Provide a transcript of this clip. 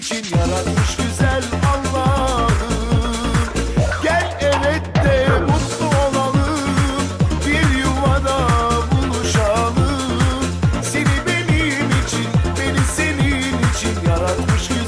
için yaratmış güzel Allah'ım. Gel evet mutlu olalım Bir yuvada buluşalım. Seni benim için, beni senin için yaratmış güzel